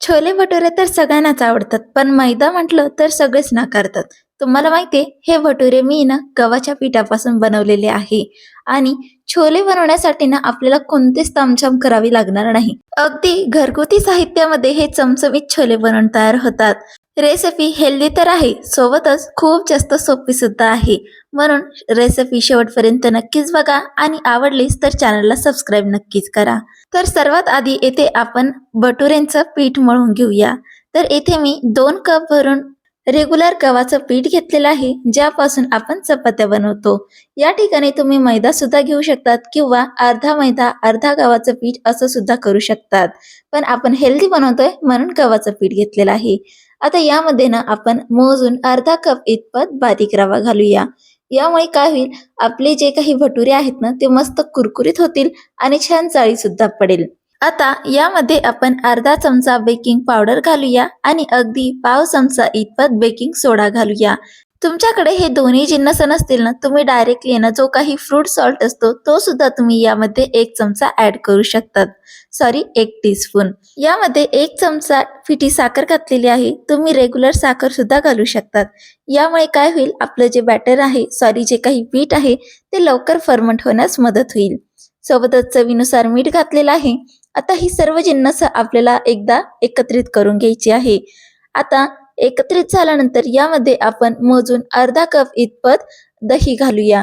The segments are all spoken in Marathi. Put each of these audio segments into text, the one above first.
छोले भटुरे तर सगळ्यांनाच आवडतात पण मैदा म्हटलं तर सगळेच नाकारतात. तुम्हाला माहितीये हे भटुरे मी ना गव्हाच्या पिठापासून बनवलेले आहे. आणि छोले बनवण्यासाठी ना आपल्याला कोणतीच तामछाम करावी लागणार नाही. अगदी घरगुती साहित्यामध्ये हे चमचमीत छोले बनवून तयार होतात. रेसिपी हेल्दी तर आहे सोबतच खूप जास्त सोपी सुद्धा आहे. म्हणून रेसिपी शेवटपर्यंत नक्कीच बघा आणि आवडलीच तर चॅनलला सबस्क्राईब नक्कीच करा. तर सर्वात आधी येथे आपण भटुऱ्यांचं पीठ मळून घेऊया. तर येथे मी दोन कप भरून रेग्युलर गव्हाचं पीठ घेतलेलं आहे ज्यापासून आपण चपात्या बनवतो. या ठिकाणी तुम्ही मैदा सुद्धा घेऊ शकतात किंवा अर्धा मैदा अर्धा गव्हाचं पीठ असं सुद्धा करू शकतात. पण आपण हेल्दी बनवतोय म्हणून गव्हाचं पीठ घेतलेलं आहे. आता यामध्ये ना आपण मोजून अर्धा कप इतपत बारीक रवा घालूया. यामुळे काय होईल आपले जे काही भटुरे आहेत ना ते मस्त कुरकुरीत होतील आणि छान जाळी सुद्धा पडेल. आता यामध्ये आपण अर्धा चमचा बेकिंग पावडर घालूया आणि अगदी पाव चमचा इतपत बेकिंग सोडा घालूया. तुमच्याकडे हे दोन्ही जिन्नस नसतील ना तुम्ही डायरेक्टली ना जो काही फ्रूट सॉल्ट असतो तो सुद्धा तुम्ही यामध्ये एक चमचा ऍड करू शकतात. सॉरी एक टीस्पून. यामध्ये एक चमचा फिटी साखर घातलेली आहे तुम्ही रेग्युलर साखर सुद्धा घालू शकतात. यामुळे काय होईल आपलं जे बॅटर आहे सॉरी जे काही पीठ आहे ते लवकर फर्मंट होण्यास मदत होईल. सोबतच चवीनुसार मीठ घातलेलं आहे. आता ही सर्व जिन्नस आपल्याला एकदा एकत्रित करून घ्यायची आहे. आता एकत्रित झाल्यानंतर यामध्ये आपण मोजून अर्धा कप इतपत दही घालूया.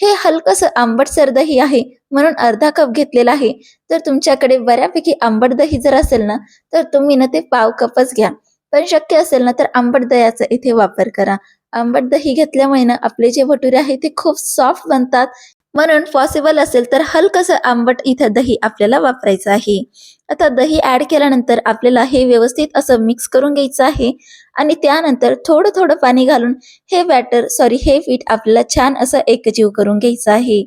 हे हलकस आंबटसर दही आहे म्हणून अर्धा कप घेतलेला आहे. तर तुमच्याकडे बऱ्यापैकी आंबट दही जर असेल ना तर तुम्ही ना ते पाव कपच घ्या. पण शक्य असेल ना तर आंबट दह्याचा इथे वापर करा. आंबट दही घेतल्यामुळे ना आपले जे भटुरे आहे ते खूप सॉफ्ट बनतात. म्हणून पॉसिबल असेल तर हलकसं आंबट इथं दही आपल्याला वापरायचं आहे. आता दही ऍड केल्यानंतर आपल्याला हे व्यवस्थित असं मिक्स करून घ्यायचं आहे. आणि त्यानंतर थोडं थोडं पाणी घालून हे बॅटर सॉरी हे पीठ आपल्याला छान असं एकजीव करून घ्यायचं आहे.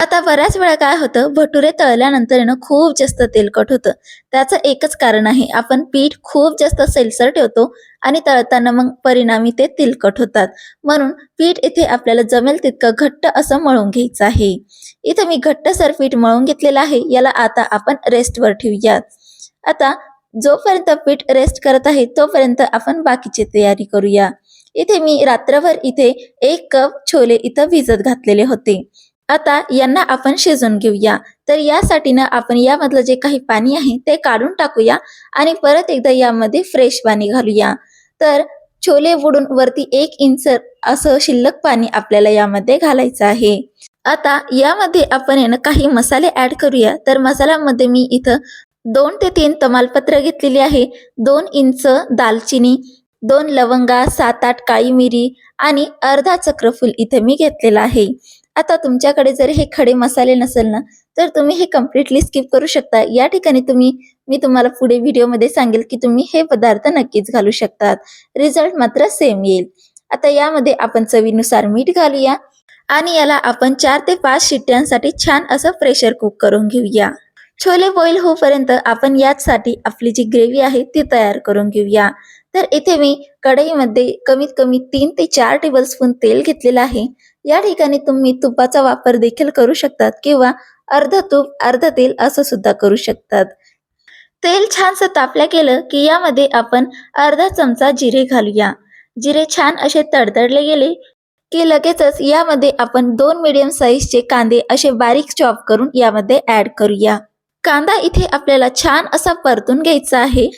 आता बऱ्याच वेळा काय होतं भटुरे तळल्यानंतर ना खूप जास्त तेलकट होतं. त्याचं एकच कारण आहे आपण पीठ खूप जास्त सेलसर ठेवतो आणि तळताना मग परिणामी ते तेलकट होतात. म्हणून पीठ इथे आपल्याला जमेल तितकं घट्ट असं मळून घ्यायचं आहे. इथं मी घट्टसर पीठ मळून घेतलेलं आहे याला आता आपण रेस्टवर ठेवूयात. आता जोपर्यंत पीठ रेस्ट करत आहे तोपर्यंत आपण बाकीची तयारी करूया. इथे मी रात्रभर इथे एक कप छोले इथं भिजत घातलेले होते. आता यांना आपण शिजून घेऊया. तर यासाठी ना आपण यामधलं जे काही पाणी आहे ते काढून टाकूया आणि परत एकदा यामध्ये फ्रेश पाणी घालूया. तर छोले बुडून वरती एक इंच असं शिल्लक पाणी आपल्याला यामध्ये घालायचं आहे. आता यामध्ये आपण ना काही मसाले ऍड करूया. तर मसाल्यामध्ये मी इथं दोन ते तीन तमालपत्र घेतलेली आहे. दोन इंच दालचिनी दोन लवंगा सात आठ काळी मिरी आणि अर्धा चक्रफूल इथे मी घेतलेला आहे. आता तुमच्याकडे जर हे खडे मसाले नसेल ना तर तुम्ही हे कम्प्लिटली स्किप करू शकता. या ठिकाणी तुम्ही मी तुम्हाला पुढे व्हिडिओमध्ये सांगेल की तुम्ही हे पदार्थ नक्कीच घालू शकतात. रिझल्ट मात्र सेम येईल. आता यामध्ये आपण चवीनुसार मीठ घालूया आणि याला आपण चार ते पाच शिट्ट्यांसाठी छान असं प्रेशर कुक करून घेऊया. छोले बॉईल होईपर्यंत आपण याचसाठी आपली जी ग्रेव्ही आहे ती तयार करून घेऊया. तर इथे मी कढईमध्ये कमीत कमी तीन ते चार टेबल स्पून तेल घेतलेलं आहे. या ठिकाणी तुम्ही तुपाचा वापर देखील करू शकतात किंवा अर्ध तूप अर्ध तेल असं सुद्धा करू शकतात. तेल छानसं तापल्या गेलं की यामध्ये आपण अर्धा चमचा जिरे घालूया. जिरे छान असे तडतडले गेले की लगेचच यामध्ये आपण दोन मिडियम साईजचे कांदे असे बारीक चॉप करून यामध्ये ऍड करूया. कांदा इथे आपल्याला छान असा परतून घ्यायचा आहे.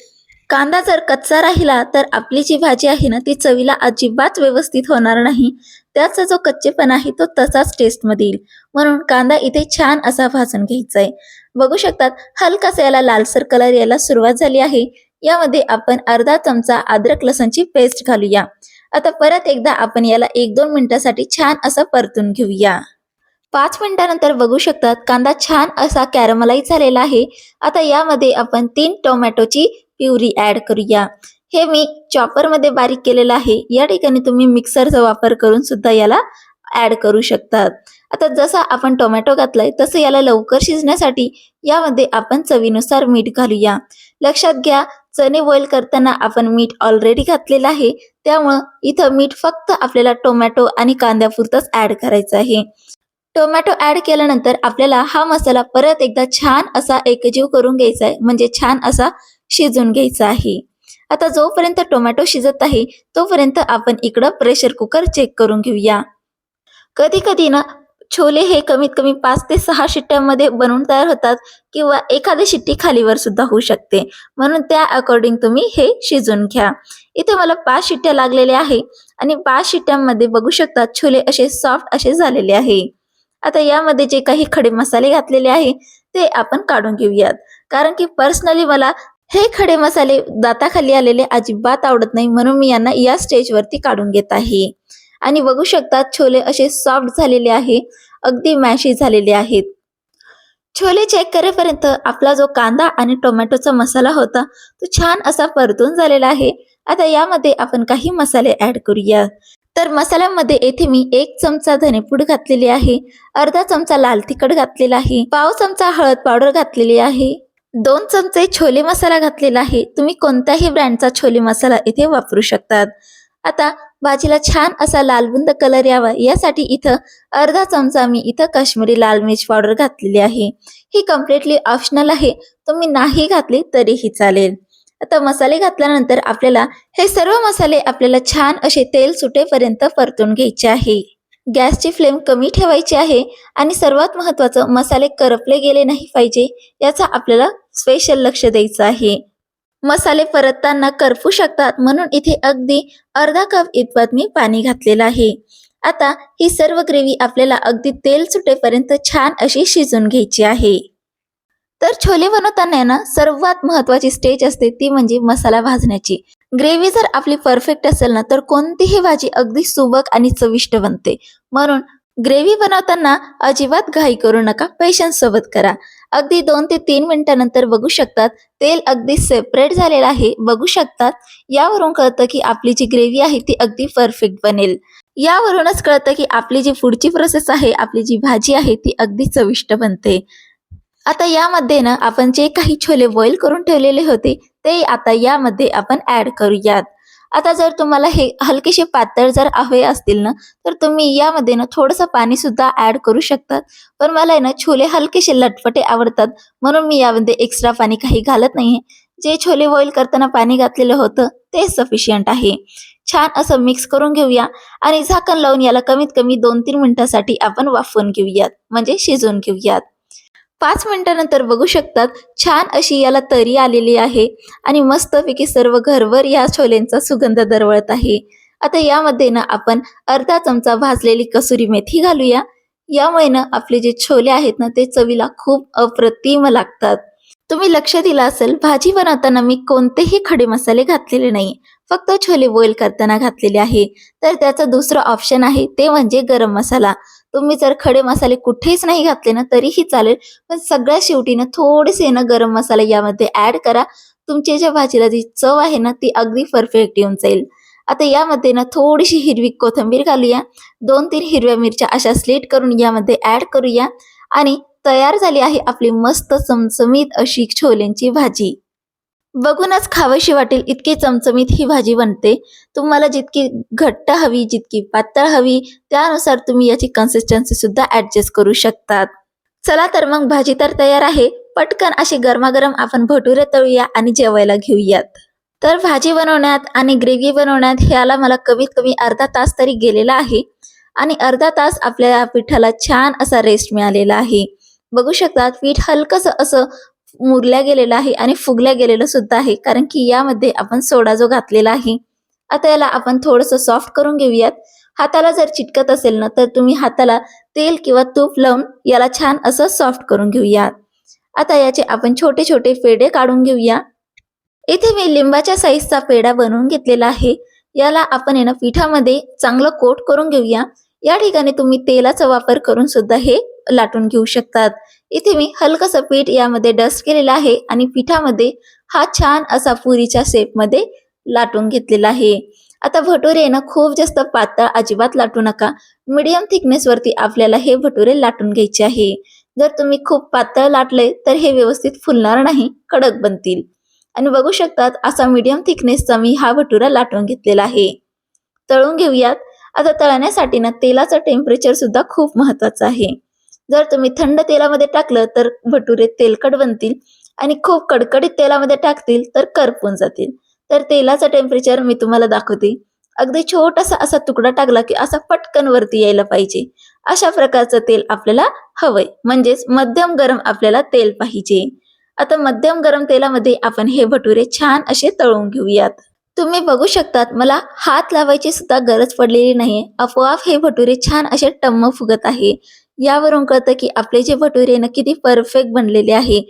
कांदा जर कच्चा राहिला तर आपली जी भाजी आहे ना ती चवीला अजिबात व्यवस्थित होणार नाही. त्याचा जो कच्चेपणा आहे तो तसाच टेस्टमध्ये येईल. म्हणून कांदा इथे छान असा भाजून घ्यायचा आहे बघू शकतात हलकासा याला लालसर कलर यायला सुरुवात झाली आहे. यामध्ये आपण अर्धा चमचा अद्रक लसणची पेस्ट घालूया. आता परत एकदा आपण याला एक दोन मिनिटासाठी छान असं परतून घेऊया. पाच मिनिटानंतर बघू शकतात कांदा छान असा कॅरमलाईज झालेला आहे. आता यामध्ये आपण तीन टोमॅटोची प्युरी ऍड करूया. हे मी चॉपरमध्ये बारीक केलेलं आहे. या ठिकाणी तुम्ही मिक्सरचा वापर करून सुद्धा याला ऍड करू शकतात. आता जसा आपण टोमॅटो घातलाय तसं याला लवकर शिजण्यासाठी यामध्ये आपण चवीनुसार मीठ घालूया. लक्षात घ्या चणे बॉईल करताना आपण मीठ ऑलरेडी घातलेलं आहे. त्यामुळं इथं मीठ फक्त आपल्याला टोमॅटो आणि कांद्यापुरतंच ऍड करायचं आहे. टोमॅटो ऍड केल्यानंतर आपल्याला हा मसाला परत एकदा छान असा एकजीव करून घ्यायचा आहे. म्हणजे छान असा शिजून घ्यायचा आहे. आता जोपर्यंत टोमॅटो शिजत आहे तोपर्यंत आपण इकडं प्रेशर कुकर चेक करून घेऊया. कधी कधी ना छोले हे कमीत कमी पाच ते सहा शिट्ट्यामध्ये बनवून तयार होतात किंवा एखादी शिट्टी खालीवर सुद्धा होऊ शकते. म्हणून त्या अकॉर्डिंग तुम्ही हे शिजून घ्या. इथे मला पाच शिट्ट्या लागलेल्या आहे आणि पाच शिट्ट्यांमध्ये बघू शकता छोले असे सॉफ्ट असे झालेले आहे. आता यामध्ये जे काही खडे मसाले घातलेले आहे ते आपण काढून घेऊयात. कारण की पर्सनली मला हे खडे मसाले दाताखाली आलेले अजिबात आवडत नाही म्हणून मी यांना या स्टेजवरती काढून घेत आहे. आणि बघू शकतात छोले असे सॉफ्ट झालेले आहे अगदी मॅशी झालेले आहेत. छोले चेक करेपर्यंत आपला जो कांदा आणि टोमॅटोचा मसाला होता तो छान असा परतून झालेला आहे. आता यामध्ये आपण काही मसाले ऍड करूया. तर मसाल्यामध्ये येथे मी एक चमचा धनेपूड घातलेली आहे अर्धा चमचा लाल तिखट घातलेला आहे पाव चमचा हळद पावडर घातलेली आहे दोन चमचे छोले मसाला घातलेला आहे. तुम्ही कोणत्याही ब्रँडचा छोले मसाला इथे वापरू शकतात. आता भाजीला छान असा लालबुंद कलर यावा. यासाठी इथं अर्धा चमचा मी इथं काश्मीरी लाल मिर्च पावडर घातलेली आहे. ही कम्प्लिटली ऑप्शनल आहे. तुम्ही नाही घातली तरीही चालेल. आता मसाले घातल्यानंतर आपल्याला हे सर्व मसाले आपल्याला छान असे तेल सुटेपर्यंत परतून घ्यायचे आहे. गॅसची फ्लेम कमी ठेवायची आहे आणि सर्वात महत्वाचं मसाले करपले गेले नाही पाहिजे. याचा आपल्याला स्पेशल लक्ष द्यायचं आहे. मसाले परतताना करपू शकतात. म्हणून इथे अगदी अर्धा कप इतपत मी पाणी घातलेलं आहे. आता ही सर्व ग्रेव्ही आपल्याला अगदी तेल सुटेपर्यंत छान अशी शिजून घ्यायची आहे. तर छोले बनवताना ना सर्वात महत्वाची स्टेज असते ती म्हणजे मसाला भाजण्याची. ग्रेव्ही जर आपली परफेक्ट असेल ना तर कोणतीही भाजी अगदी सुबक आणि चविष्ट बनते. म्हणून ग्रेव्ही बनवताना अजिबात घाई करू नका पेशन्स सोबत करा. अगदी दोन ते तीन मिनिटानंतर बघू शकतात तेल अगदी सेपरेट झालेलं आहे बघू शकतात. यावरून कळतं की आपली जी ग्रेव्ही आहे ती अगदी परफेक्ट बनेल. यावरूनच कळतं की आपली जी पुढची प्रोसेस आहे आपली जी भाजी आहे ती अगदी चविष्ट बनते. आता यामध्ये ना आपण जे काही छोले बॉईल करून ठेवलेले होते ते आता यामध्ये आपण ऍड करूयात. आता जर तुम्हाला हे हलकेसे पातळ जर हवे असतील ना तर तुम्ही यामध्ये ना थोडंसं पाणी सुद्धा ऍड करू शकतात. पण मला आहे ना छोले हलकेसे लटपटे आवडतात म्हणून मी यामध्ये एक्स्ट्रा पाणी काही घालत नाही जे छोले बॉईल करताना पाणी घातलेलं होतं ते सफिशियंट आहे. छान असं मिक्स करून घेऊया आणि झाकण लावून याला कमीत कमी दोन तीन मिनिटासाठी आपण वाफवून घेऊयात म्हणजे शिजवून घेऊयात. पाच मिनिटानंतर बघू शकतात छान अशी याला तरी आलेली आहे. आणि मस्तपैकी सर्व घरभर या छोल्यांचा सुगंध दरवळत आहे. आता यामध्ये ना आपण अर्धा चमचा भाजलेली कसुरी मेथी घालूया. यामुळे ना आपले जे छोले आहेत ना ते चवीला खूप अप्रतिम लागतात. तुम्ही लक्ष दिलं असेल भाजी बनवताना मी कोणतेही खडे मसाले घातलेले नाही. फक्त छोले बॉईल करताना घातलेले आहे. तर त्याचा दुसरं ऑप्शन आहे ते म्हणजे गरम मसाला. तुम्ही जर खडे मसाले कुठेच नाही घातले ना तरीही चालेल. पण सगळ्यात शेवटी ना थोडेसे ना गरम मसाला यामध्ये ऍड करा. तुमच्या ज्या भाजीला जी चव आहे ना ती अगदी परफेक्ट येऊन जाईल. आता यामध्ये ना थोडीशी हिरवी कोथिंबीर घालूया. दोन तीन हिरव्या मिरच्या अशा स्लीट करून यामध्ये ऍड करूया. आणि तयार झाली आहे आपली मस्त चमचमीत अशी छोल्यांची भाजी. बघूनच खावीशी वाटेल इतकी चमचमीत ही भाजी बनते. तुम्हाला जितकी घट्ट हवी जितकी पातळ हवी त्यानुसार तुम्ही याची कन्सिस्टन्सी सुद्धा ऍडजस्ट करू शकतात. चला तर मग भाजी तर तयार आहे. पटकन अशी गरमागरम आपण भटुरे तळूया आणि जेवायला घेऊयात. तर भाजी बनवण्यात आणि ग्रेव्ही बनवण्यात ह्याला मला कमीत कमी अर्धा तास तरी गेलेला आहे. आणि अर्धा तास आपल्या पिठाला छान असा रेस्ट मिळालेला आहे. बघू शकतात पीठ हलकस असं मुरल्या गेलेलं आहे आणि फुगल्या गेलेलं सुद्धा आहे. कारण की यामध्ये आपण सोडा जो घातलेला आहे आता याला आपण थोडंसं सॉफ्ट करून घेऊयात. हाताला जर चिटकत असेल ना तर तुम्ही हाताला तेल किंवा तूप लावून याला छान असं सॉफ्ट करून घेऊयात. आता याचे आपण छोटे छोटे पेढे काढून घेऊया. इथे मी लिंबाच्या साईजचा पेढा बनवून घेतलेला आहे. याला आपण आहे ना पिठामध्ये चांगलं कोट करून घेऊया. या ठिकाणी तुम्ही तेलाचा वापर करून सुद्धा हे लाटून घेऊ शकतात. इथे मी हलकसं पीठ यामध्ये डस्ट केलेलं आहे आणि पिठामध्ये हा छान असा पुरीच्या शेपमध्ये लाटून घेतलेला आहे. आता भटुरे ना खूप जास्त पातळ अजिबात लाटू नका. मीडियम थिकनेस वरती आपल्याला हे भटुरे लाटून घ्यायचे आहे. जर तुम्ही खूप पातळ लाटले तर हे व्यवस्थित फुलणार नाही कडक बनतील. आणि बघू शकतात असा मीडियम थिकनेसचा मी हा भटुरा लाटून घेतलेला आहे. तळून घेऊयात. आता तळण्यासाठी ना तेलाचं टेम्परेचर सुद्धा खूप महत्वाचं आहे. जर तुम्ही थंड तेलामध्ये टाकलं तर भटुरे तेलकट बनतील आणि खूप कडकडीत तेलामध्ये टाकतील तर करपून जातील. तर तेलाचं टेम्परेचर मी तुम्हाला दाखवते. अगदी छोटासा असा तुकडा टाकला की असा पटकन वरती यायला पाहिजे. अशा प्रकारचं तेल आपल्याला हवंय. म्हणजेच मध्यम गरम आपल्याला तेल पाहिजे. आता मध्यम गरम तेलामध्ये आपण हे भटुरे छान असे तळून घेऊयात. तुम्ही बघू शकतात मला हात लावायची सुद्धा गरज पडलेली नाही आपोआप हे भटुरे छान असे टम्म फुगत आहे. यावरून कळतं की आपले जे भटुरे ना किती परफेक्ट बनलेले आहे.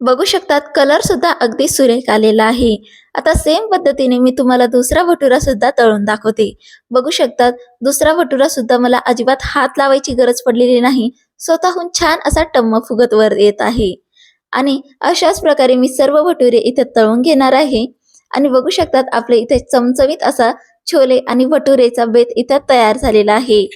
बघू शकतात कलर सुद्धा अगदी सुरेख आलेला आहे. आता सेम पद्धतीने मी तुम्हाला दुसरा भटुरा सुद्धा तळून दाखवते. बघू शकतात दुसरा भटुरा सुद्धा मला अजिबात हात लावायची गरज पडलेली नाही. स्वतःहून छान असा टम्म फुगत वर येत आहे. आणि अशाच प्रकारे मी सर्व भटुरे इथे तळून घेणार आहे. आणि बघू शकतात आपले इथे चमचमीत असा छोले आणि भटुरेचा बेत इथे तयार झालेला आहे.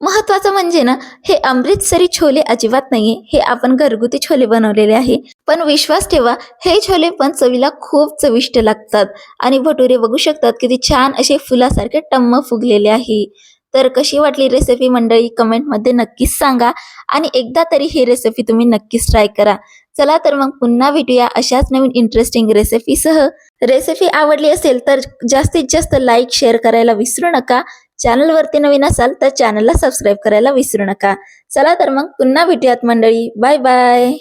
महत्वाचं म्हणजे ना हे अमृतसरी छोले अजिबात नाहीये. हे आपण घरगुती छोले बनवलेले आहे. पण विश्वास ठेवा हे छोले पण चवीला खूप चविष्ट लागतात. आणि भटुरे बघू शकतात किती छान असे फुलासारखे टम्म फुगलेले आहे. तर कशी वाटली रेसिपी मंडळी? कमेंटमध्ये नक्कीच सांगा. आणि एकदा तरी ही रेसिपी तुम्ही नक्कीच ट्राय करा. चला तर मग पुन्हा भेटूया अशाच नवीन इंटरेस्टिंग रेसिपीसह रेसिपी आवडली असेल तर जास्तीत जास्त लाईक शेअर करायला विसरू नका. चॅनलवरती नवीन असाल तर चॅनलला सबस्क्राईब करायला विसरू नका. चला तर मग पुन्हा भेटूयात मंडळी. Bye bye.